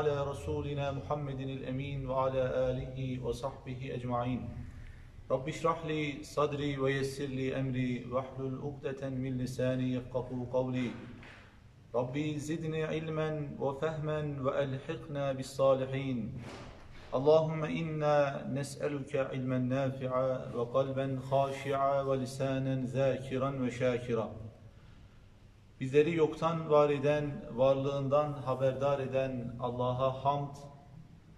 على رسولنا محمد الأمين وعلى آله وصحبه أجمعين. رب اشرح لي صدري ويسر لي أمري واحلل عقدة من لساني يفقه قولي. ربي زدني علما وفهما وألحقنا بالصالحين. اللهم إنا نسألك علما نافعا وقلبا خاشعا ولسانا ذاكرا وشاكرا. Bizleri yoktan var eden, varlığından haberdar eden Allah'a hamd,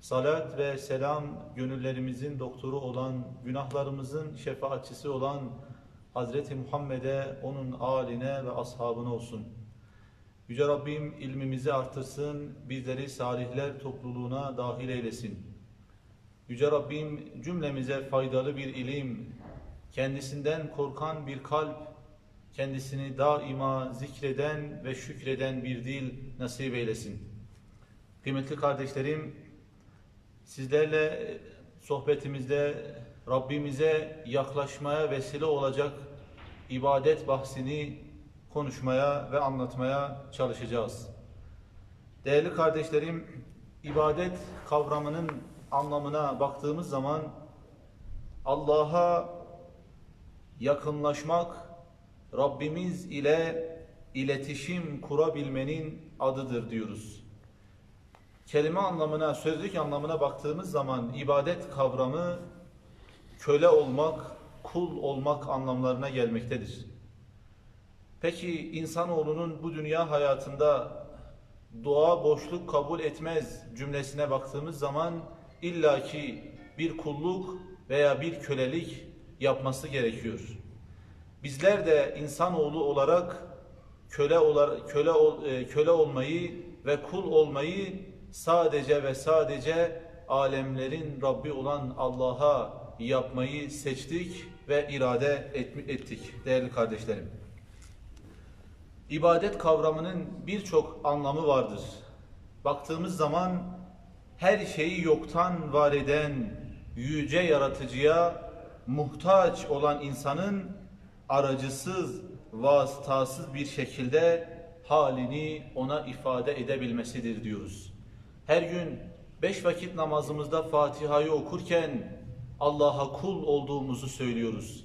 salat ve selam gönüllerimizin doktoru olan, günahlarımızın şefaatçisi olan Hazreti Muhammed'e, onun âline ve ashabına olsun. Yüce Rabbim ilmimizi artırsın, bizleri salihler topluluğuna dahil eylesin. Yüce Rabbim cümlemize faydalı bir ilim, kendisinden korkan bir kalp, kendisini daima zikreden ve şükreden bir dil nasip eylesin. Kıymetli kardeşlerim, sizlerle sohbetimizde Rabbimize yaklaşmaya vesile olacak ibadet bahsini konuşmaya ve anlatmaya çalışacağız. Değerli kardeşlerim, ibadet kavramının anlamına baktığımız zaman Allah'a yakınlaşmak, Rabbimiz ile iletişim kurabilmenin adıdır diyoruz. Kelime anlamına, sözlük anlamına baktığımız zaman ibadet kavramı köle olmak, kul olmak anlamlarına gelmektedir. Peki insanoğlunun bu dünya hayatında doğa boşluk kabul etmez cümlesine baktığımız zaman illaki bir kulluk veya bir kölelik yapması gerekiyor. Bizler de insanoğlu olarak köle olar, köle e, köle olmayı ve kul olmayı sadece ve sadece alemlerin Rabbi olan Allah'a yapmayı seçtik ve irade et, ettik değerli kardeşlerim. İbadet kavramının birçok anlamı vardır. Baktığımız zaman her şeyi yoktan var eden yüce yaratıcıya muhtaç olan insanın aracısız, vasıtasız bir şekilde halini ona ifade edebilmesidir diyoruz. Her gün beş vakit namazımızda Fatiha'yı okurken Allah'a kul olduğumuzu söylüyoruz.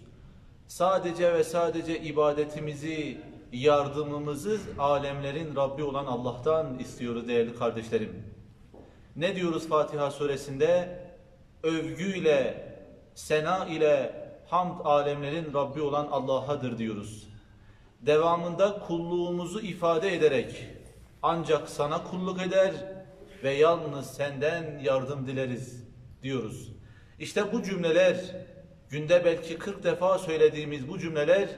Sadece ve sadece ibadetimizi, yardımımızı alemlerin Rabbi olan Allah'tan istiyoruz değerli kardeşlerim. Ne diyoruz Fatiha suresinde? Övgüyle, sena ile hamd alemlerin Rabbi olan Allah'adır diyoruz. Devamında kulluğumuzu ifade ederek ancak sana kulluk eder ve yalnız senden yardım dileriz diyoruz. İşte bu cümleler günde belki 40 defa söylediğimiz bu cümleler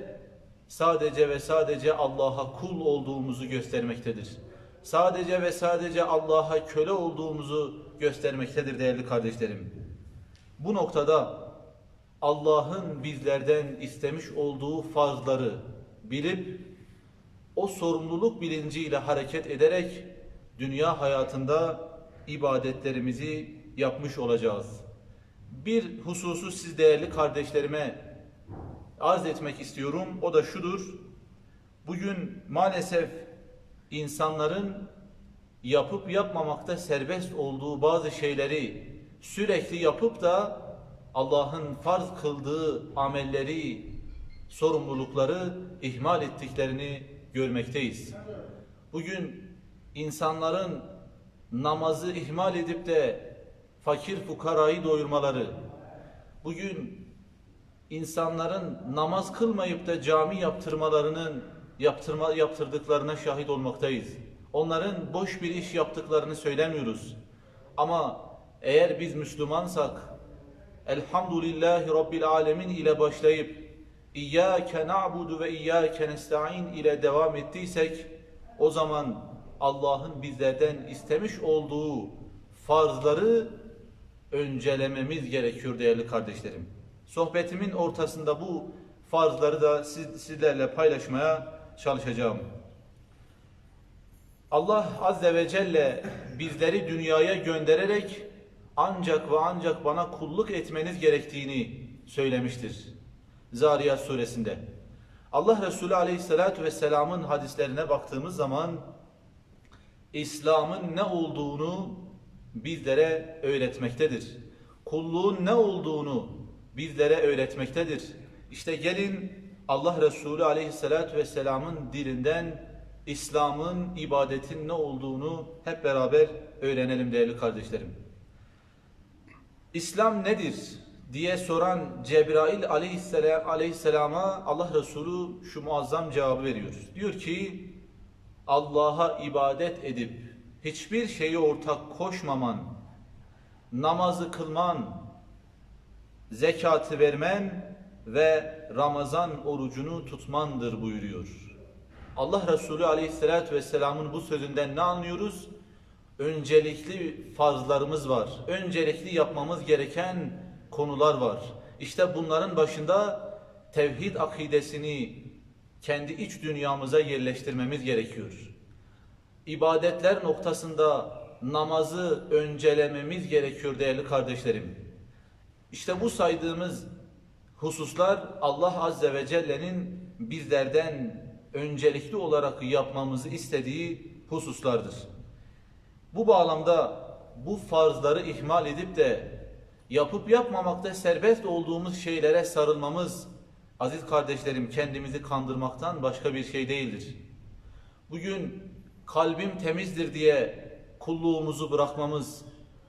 sadece ve sadece Allah'a kul olduğumuzu göstermektedir. Sadece ve sadece Allah'a köle olduğumuzu göstermektedir değerli kardeşlerim. Bu noktada Allah'ın bizlerden istemiş olduğu farzları bilip o sorumluluk bilinciyle hareket ederek dünya hayatında ibadetlerimizi yapmış olacağız. Bir hususu siz değerli kardeşlerime arz etmek istiyorum. O da şudur. Bugün maalesef insanların yapıp yapmamakta serbest olduğu bazı şeyleri sürekli yapıp da Allah'ın farz kıldığı amelleri, sorumlulukları ihmal ettiklerini görmekteyiz. Bugün insanların namazı ihmal edip de fakir fukarayı doyurmaları, bugün insanların namaz kılmayıp da cami yaptırmalarının yaptırma yaptırdıklarına şahit olmaktayız. Onların boş bir iş yaptıklarını söylemiyoruz. Ama eğer biz Müslümansak Elhamdülillahi Rabbil Alemin ile başlayıp İyyâke na'budu ve İyyâke nesta'in ile devam ettiysek o zaman Allah'ın bizlerden istemiş olduğu farzları öncelememiz gerekiyor değerli kardeşlerim. Sohbetimin ortasında bu farzları da siz, sizlerle paylaşmaya çalışacağım. Allah Azze ve Celle bizleri dünyaya göndererek ancak ve ancak bana kulluk etmeniz gerektiğini söylemiştir. Zariyat suresinde. Allah Resulü Aleyhisselatü Vesselam'ın hadislerine baktığımız zaman İslam'ın ne olduğunu bizlere öğretmektedir. Kulluğun ne olduğunu bizlere öğretmektedir. İşte gelin Allah Resulü Aleyhisselatü Vesselam'ın dilinden İslam'ın, ibadetin ne olduğunu hep beraber öğrenelim değerli kardeşlerim. İslam nedir diye soran Cebrail aleyhisselam, aleyhisselama Allah Resulü şu muazzam cevabı veriyor. Diyor ki Allah'a ibadet edip hiçbir şeyi ortak koşmaman, namazı kılman, zekatı vermen ve Ramazan orucunu tutmandır buyuruyor. Allah Resulü Aleyhisselatü Vesselam'ın bu sözünden ne anlıyoruz? Öncelikli farzlarımız var. Öncelikli yapmamız gereken konular var. İşte bunların başında tevhid akidesini kendi iç dünyamıza yerleştirmemiz gerekiyor. İbadetler noktasında namazı öncelememiz gerekiyor değerli kardeşlerim. İşte bu saydığımız hususlar Allah Azze ve Celle'nin bizlerden öncelikli olarak yapmamızı istediği hususlardır. Bu bağlamda bu farzları ihmal edip de yapıp yapmamakta serbest olduğumuz şeylere sarılmamız aziz kardeşlerim kendimizi kandırmaktan başka bir şey değildir. Bugün kalbim temizdir diye kulluğumuzu bırakmamız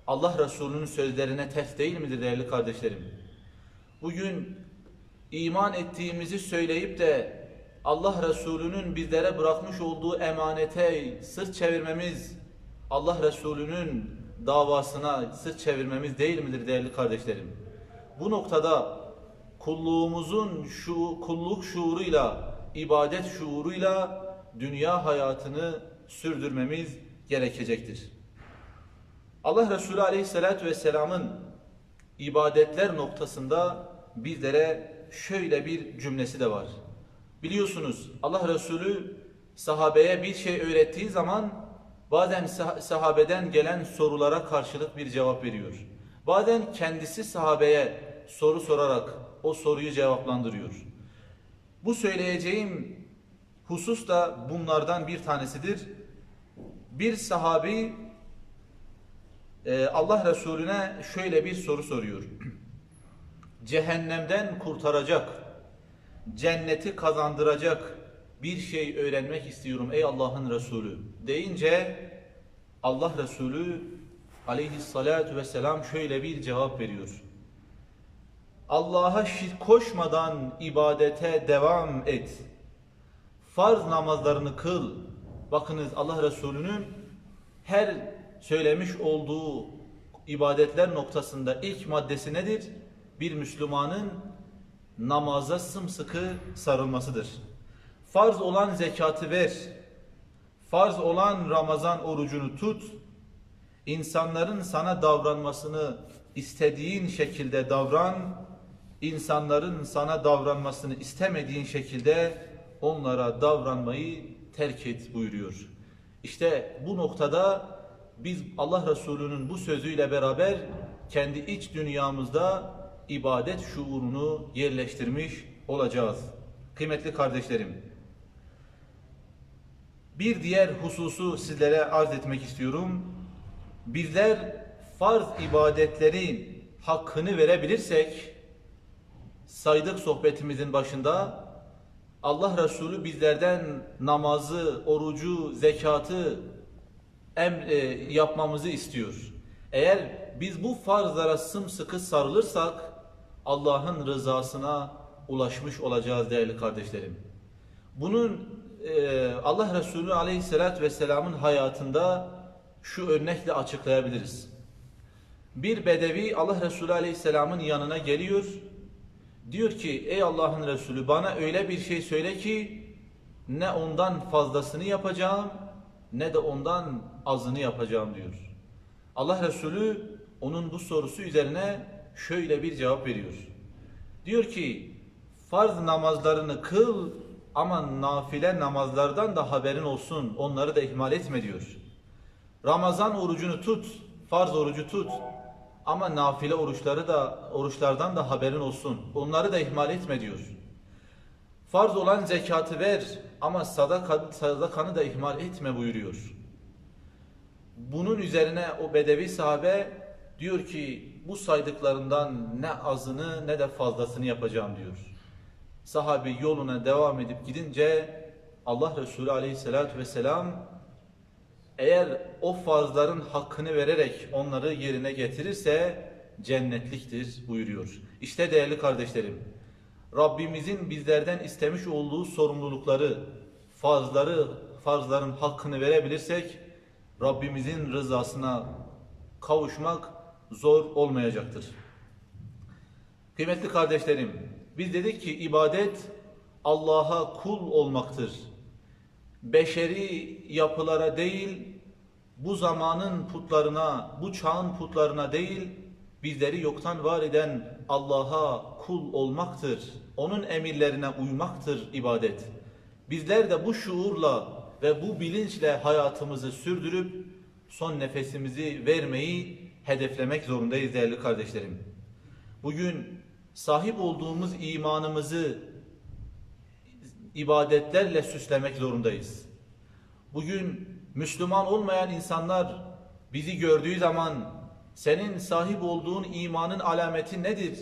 Allah Resulü'nün sözlerine ters değil midir değerli kardeşlerim? Bugün iman ettiğimizi söyleyip de Allah Resulü'nün bizlere bırakmış olduğu emanete sırt çevirmemiz, Allah Resulü'nün davasına sırt çevirmemiz değil midir değerli kardeşlerim? Bu noktada kulluğumuzun şu kulluk şuuruyla, ibadet şuuruyla dünya hayatını sürdürmemiz gerekecektir. Allah Resulü Aleyhisselatü Vesselam'ın ibadetler noktasında bizlere şöyle bir cümlesi de var. Biliyorsunuz Allah Resulü sahabeye bir şey öğrettiği zaman bazen sah- sahabeden gelen sorulara karşılık bir cevap veriyor. Bazen kendisi sahabeye soru sorarak o soruyu cevaplandırıyor. Bu söyleyeceğim husus da bunlardan bir tanesidir. Bir sahabi e, Allah Resulüne şöyle bir soru soruyor. Cehennemden kurtaracak, cenneti kazandıracak bir şey öğrenmek istiyorum ey Allah'ın Resulü deyince Allah Resulü aleyhissalatu vesselam şöyle bir cevap veriyor. Allah'a şirk koşmadan ibadete devam et. Farz namazlarını kıl. Bakınız Allah Resulü'nün her söylemiş olduğu ibadetler noktasında ilk maddesi nedir? Bir Müslümanın namaza sımsıkı sarılmasıdır. Farz olan zekatı ver. Farz olan Ramazan orucunu tut. İnsanların sana davranmasını istediğin şekilde davran. İnsanların sana davranmasını istemediğin şekilde onlara davranmayı terk et buyuruyor. İşte bu noktada biz Allah Resulü'nün bu sözüyle beraber kendi iç dünyamızda ibadet şuurunu yerleştirmiş olacağız. Kıymetli kardeşlerim, bir diğer hususu sizlere arz etmek istiyorum. Bizler farz ibadetlerin hakkını verebilirsek, saydık sohbetimizin başında, Allah Resulü bizlerden namazı, orucu, zekatı em, e, yapmamızı istiyor. Eğer biz bu farzlara sımsıkı sarılırsak Allah'ın rızasına ulaşmış olacağız değerli kardeşlerim. Bunun e, Allah Resulü Aleyhisselatü Vesselam'ın hayatında şu örnekle açıklayabiliriz. Bir bedevi Allah Resulü Aleyhisselam'ın yanına geliyor. Diyor ki ey Allah'ın Resulü bana öyle bir şey söyle ki ne ondan fazlasını yapacağım ne de ondan azını yapacağım diyor. Allah Resulü onun bu sorusu üzerine şöyle bir cevap veriyor. Diyor ki farz namazlarını kıl ama nafile namazlardan da haberin olsun onları da ihmal etme diyor. Ramazan orucunu tut, farz orucu tut ama nafile oruçları da oruçlardan da haberin olsun. Onları da ihmal etme diyor. Farz olan zekatı ver ama sadaka, sadakanı da ihmal etme buyuruyor. Bunun üzerine o bedevi sahabe diyor ki bu saydıklarından ne azını ne de fazlasını yapacağım diyor. Sahabe yoluna devam edip gidince Allah Resulü aleyhissalatü vesselam eğer o farzların hakkını vererek onları yerine getirirse cennetliktir buyuruyor. İşte değerli kardeşlerim, Rabbimizin bizlerden istemiş olduğu sorumlulukları, farzları, farzların hakkını verebilirsek Rabbimizin rızasına kavuşmak zor olmayacaktır. Kıymetli kardeşlerim, biz dedik ki ibadet Allah'a kul olmaktır. Beşeri yapılara değil, bu zamanın putlarına, bu çağın putlarına değil, bizleri yoktan var eden Allah'a kul olmaktır. Onun emirlerine uymaktır ibadet. Bizler de bu şuurla ve bu bilinçle hayatımızı sürdürüp son nefesimizi vermeyi hedeflemek zorundayız değerli kardeşlerim. Bugün sahip olduğumuz imanımızı ibadetlerle süslemek zorundayız. Bugün Müslüman olmayan insanlar bizi gördüğü zaman senin sahip olduğun imanın alameti nedir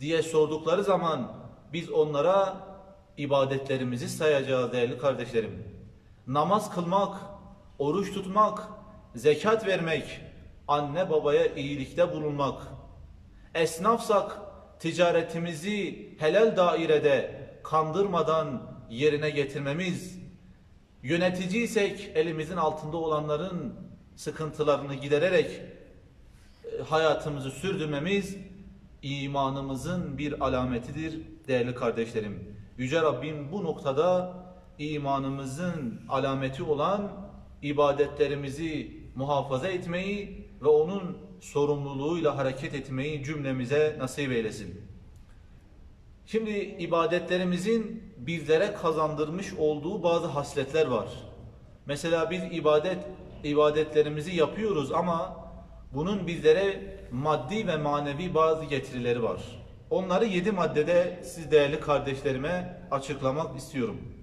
diye sordukları zaman biz onlara ibadetlerimizi sayacağız değerli kardeşlerim. Namaz kılmak, oruç tutmak, zekat vermek, anne babaya iyilikte bulunmak, esnafsak ticaretimizi helal dairede kandırmadan yerine getirmemiz, yöneticiysek elimizin altında olanların sıkıntılarını gidererek e, hayatımızı sürdürmemiz imanımızın bir alametidir değerli kardeşlerim. Yüce Rabbim bu noktada imanımızın alameti olan ibadetlerimizi muhafaza etmeyi ve onun sorumluluğuyla hareket etmeyi cümlemize nasip eylesin. Şimdi ibadetlerimizin bizlere kazandırmış olduğu bazı hasletler var. Mesela biz ibadet ibadetlerimizi yapıyoruz ama bunun bizlere maddi ve manevi bazı getirileri var. Onları yedi maddede siz değerli kardeşlerime açıklamak istiyorum.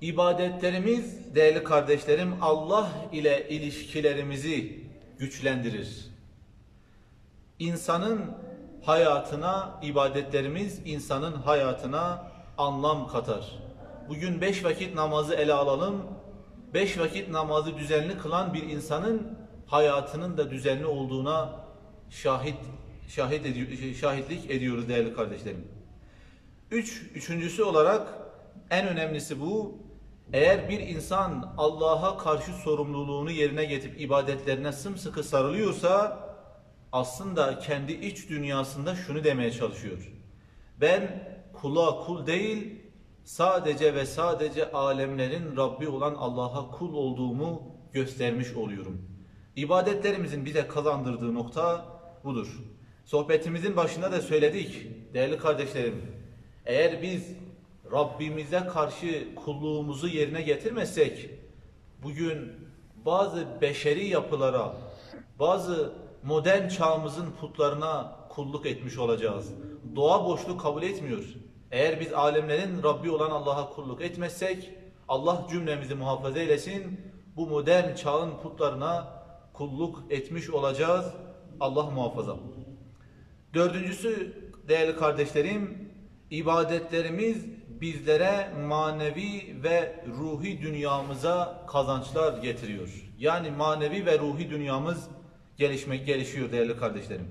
İbadetlerimiz değerli kardeşlerim Allah ile ilişkilerimizi güçlendirir. İnsanın hayatına ibadetlerimiz insanın hayatına anlam katar. Bugün beş vakit namazı ele alalım. Beş vakit namazı düzenli kılan bir insanın hayatının da düzenli olduğuna şahit şahit ediyor, şahitlik ediyoruz değerli kardeşlerim. Üç, üçüncüsü olarak en önemlisi bu. Eğer bir insan Allah'a karşı sorumluluğunu yerine getirip ibadetlerine sımsıkı sarılıyorsa aslında kendi iç dünyasında şunu demeye çalışıyor. Ben kula kul değil, sadece ve sadece alemlerin Rabbi olan Allah'a kul olduğumu göstermiş oluyorum. İbadetlerimizin bize kazandırdığı nokta budur. Sohbetimizin başında da söyledik değerli kardeşlerim. Eğer biz Rabbimize karşı kulluğumuzu yerine getirmezsek bugün bazı beşeri yapılara, bazı modern çağımızın putlarına kulluk etmiş olacağız. Doğa boşluk kabul etmiyor. Eğer biz alemlerin Rabbi olan Allah'a kulluk etmezsek Allah cümlemizi muhafaza eylesin. Bu modern çağın putlarına kulluk etmiş olacağız. Allah muhafaza. Dördüncüsü değerli kardeşlerim ibadetlerimiz bizlere manevi ve ruhi dünyamıza kazançlar getiriyor. Yani manevi ve ruhi dünyamız gelişmek gelişiyor değerli kardeşlerim.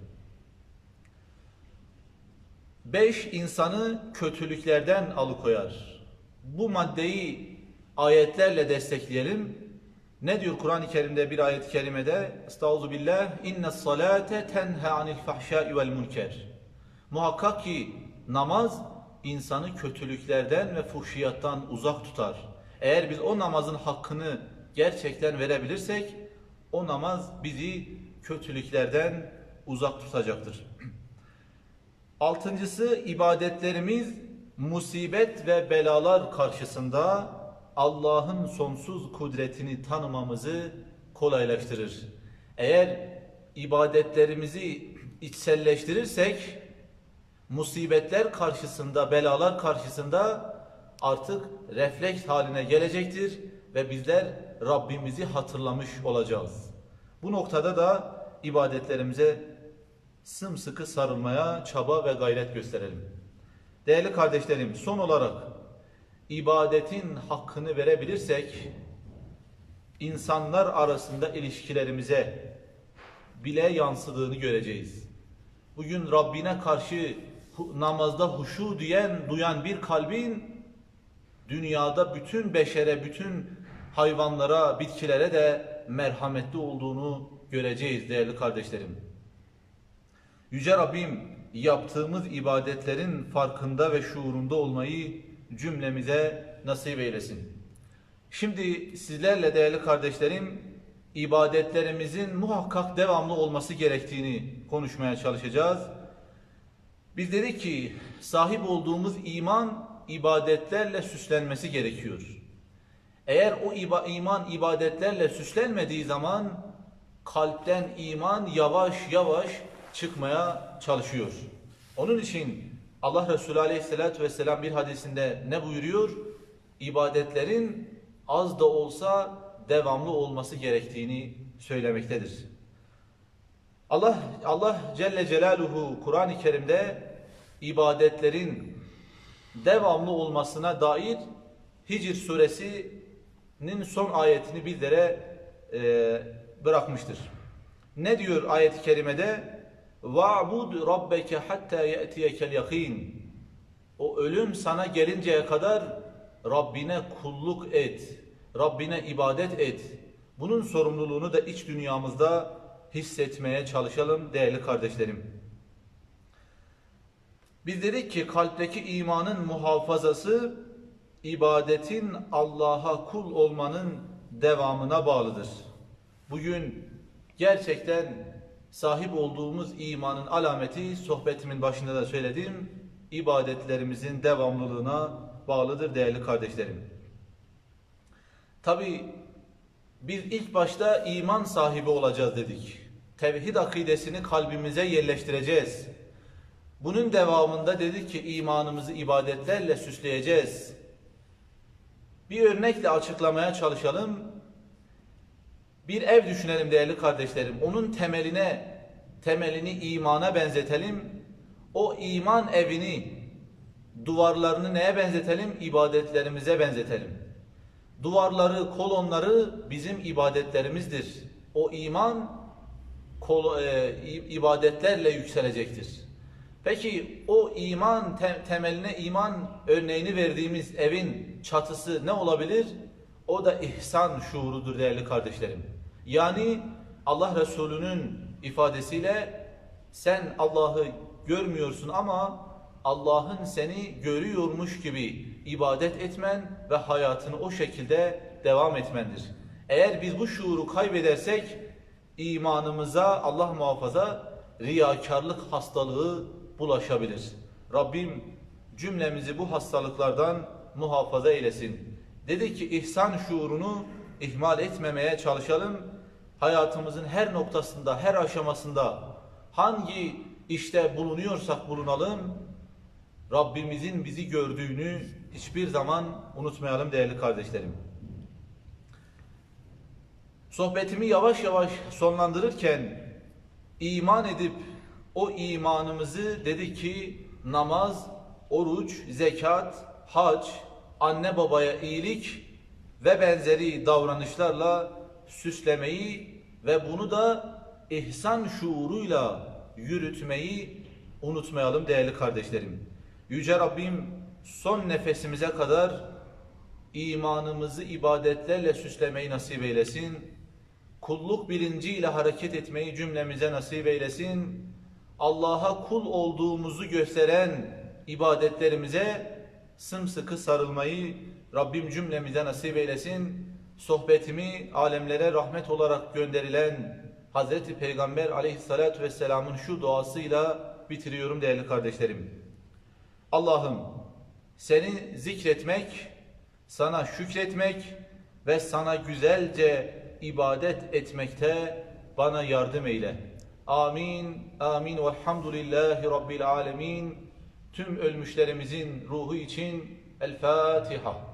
Beş insanı kötülüklerden alıkoyar. Bu maddeyi ayetlerle destekleyelim. Ne diyor Kur'an-ı Kerim'de bir ayet-i kerimede? Estağzu billah. İnne salate tenha anil fahşai vel münker. Muhakkak ki namaz insanı kötülüklerden ve fuhşiyattan uzak tutar. Eğer biz o namazın hakkını gerçekten verebilirsek o namaz bizi kötülüklerden uzak tutacaktır. Altıncısı ibadetlerimiz musibet ve belalar karşısında Allah'ın sonsuz kudretini tanımamızı kolaylaştırır. Eğer ibadetlerimizi içselleştirirsek musibetler karşısında, belalar karşısında artık refleks haline gelecektir ve bizler Rabbimizi hatırlamış olacağız. Bu noktada da ibadetlerimize sımsıkı sarılmaya çaba ve gayret gösterelim. Değerli kardeşlerim, son olarak ibadetin hakkını verebilirsek insanlar arasında ilişkilerimize bile yansıdığını göreceğiz. Bugün Rabbine karşı namazda huşu diyen, duyan bir kalbin dünyada bütün beşere, bütün hayvanlara, bitkilere de merhametli olduğunu göreceğiz değerli kardeşlerim. Yüce Rabbim yaptığımız ibadetlerin farkında ve şuurunda olmayı cümlemize nasip eylesin. Şimdi sizlerle değerli kardeşlerim ibadetlerimizin muhakkak devamlı olması gerektiğini konuşmaya çalışacağız. Biz dedik ki sahip olduğumuz iman ibadetlerle süslenmesi gerekiyor. Eğer o iba- iman ibadetlerle süslenmediği zaman kalpten iman yavaş yavaş çıkmaya çalışıyor. Onun için Allah Resulü Aleyhisselatü Vesselam bir hadisinde ne buyuruyor? İbadetlerin az da olsa devamlı olması gerektiğini söylemektedir. Allah Allah Celle Celaluhu Kur'an-ı Kerim'de ibadetlerin devamlı olmasına dair Hicr suresinin son ayetini bizlere e, bırakmıştır. Ne diyor ayet-i kerimede? وَعْبُدْ رَبَّكَ حَتَّى يَأْتِيَكَ الْيَقِينَ O ölüm sana gelinceye kadar Rabbine kulluk et. Rabbine ibadet et. Bunun sorumluluğunu da iç dünyamızda hissetmeye çalışalım değerli kardeşlerim. Biz dedik ki kalpteki imanın muhafazası ibadetin Allah'a kul olmanın devamına bağlıdır. Bugün gerçekten sahip olduğumuz imanın alameti sohbetimin başında da söyledim ibadetlerimizin devamlılığına bağlıdır değerli kardeşlerim. Tabi biz ilk başta iman sahibi olacağız dedik. Tevhid akidesini kalbimize yerleştireceğiz. Bunun devamında dedik ki imanımızı ibadetlerle süsleyeceğiz. Bir örnekle açıklamaya çalışalım. Bir ev düşünelim değerli kardeşlerim. Onun temeline, temelini imana benzetelim. O iman evini, duvarlarını neye benzetelim? İbadetlerimize benzetelim. Duvarları, kolonları bizim ibadetlerimizdir. O iman kol, e, ibadetlerle yükselecektir. Peki o iman te- temeline iman örneğini verdiğimiz evin çatısı ne olabilir? O da ihsan şuurudur değerli kardeşlerim. Yani Allah Resulü'nün ifadesiyle sen Allah'ı görmüyorsun ama Allah'ın seni görüyormuş gibi ibadet etmen ve hayatını o şekilde devam etmendir. Eğer biz bu şuuru kaybedersek imanımıza Allah muhafaza riyakarlık hastalığı bulaşabilir. Rabbim cümlemizi bu hastalıklardan muhafaza eylesin. Dedi ki ihsan şuurunu ihmal etmemeye çalışalım. Hayatımızın her noktasında, her aşamasında hangi işte bulunuyorsak bulunalım. Rabbimizin bizi gördüğünü hiçbir zaman unutmayalım değerli kardeşlerim. Sohbetimi yavaş yavaş sonlandırırken iman edip o imanımızı dedi ki namaz, oruç, zekat, hac, anne babaya iyilik ve benzeri davranışlarla süslemeyi ve bunu da ihsan şuuruyla yürütmeyi unutmayalım değerli kardeşlerim. Yüce Rabbim son nefesimize kadar imanımızı ibadetlerle süslemeyi nasip eylesin. Kulluk bilinciyle hareket etmeyi cümlemize nasip eylesin. Allah'a kul olduğumuzu gösteren ibadetlerimize sımsıkı sarılmayı Rabbim cümlemize nasip eylesin. Sohbetimi alemlere rahmet olarak gönderilen Hazreti Peygamber aleyhissalatu vesselamın şu duasıyla bitiriyorum değerli kardeşlerim. Allah'ım seni zikretmek, sana şükretmek ve sana güzelce ibadet etmekte bana yardım eyle. Amin. Amin. Velhamdülillahi Rabbil alemin. Tüm ölmüşlerimizin ruhu için El Fatiha.